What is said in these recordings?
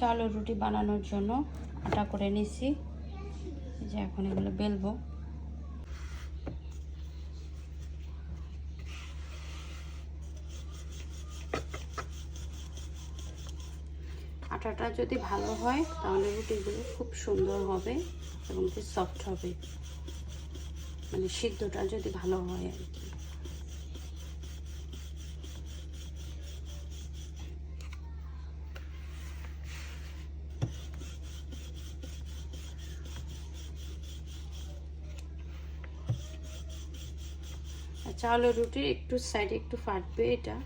চাল রুটি বানানোর জন্য আটা করে নিছি। যে এখন এগুলো বেলবো। আটাটা যদি ভালো হয়, তাহলে রুটিগুলো খুব সুন্দর হবে এবং কি সফট হবে। মানে সিদ্ধটা যদি ভালো হয় আর কি। আর রুটির রুটি একটু সাইডে একটু ফাটবে এটা।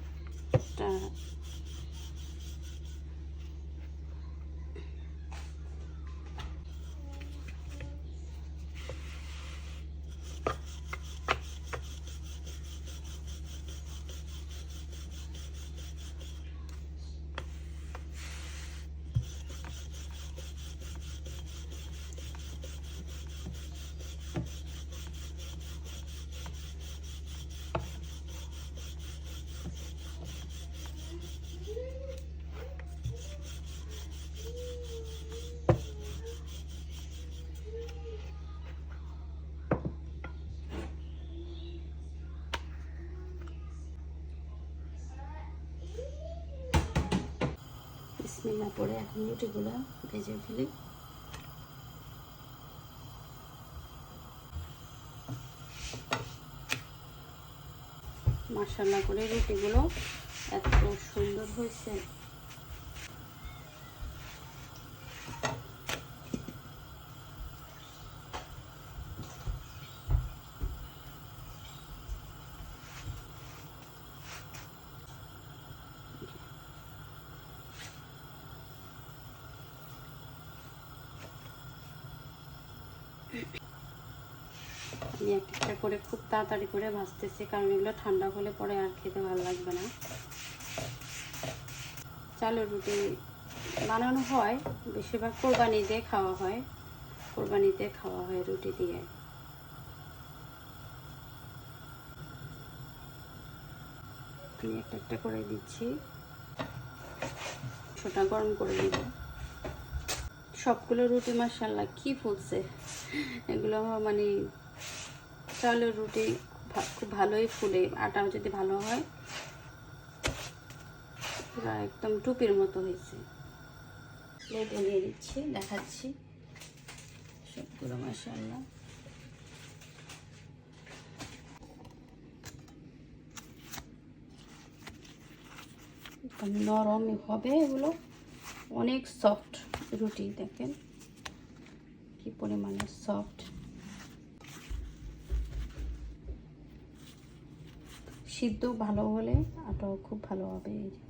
এটা না পরে এখন রুটিগুলো ভেজে ফেলি। মশলা করে রুটিগুলো এত সুন্দর হয়েছে। আমি একটা একটা করে খুব তাড়াতাড়ি করে ভাজতেছি, কারণ এগুলো ঠান্ডা হলে পরে আর খেতে ভালো লাগবে না। চালের রুটি বানানো হয়, বেশিরভাগ কোরবানি দিয়ে খাওয়া হয় কোরবানিতে খাওয়া হয় রুটি দিয়ে। আমি একটা একটা করে দিচ্ছি, ছোটা গরম করে দিব সবগুলো রুটি মাসাল্লাহ কি ফুলছে, এগুলো মানে চালের রুটি খুব ভালোই ফুলে, আটাও যদি ভালো হয় একদম টুপির মতো হয়েছে। প্লেটে নিয়ে দিচ্ছি, দেখাচ্ছি। সবগুলো একদম নরম হবে এগুলো। অনেক সফট রুটি, দেখেন। কি পরিমাণে সফট সিদ্ধ ভালো হলে আটাও খুব ভালো হবে এই যে।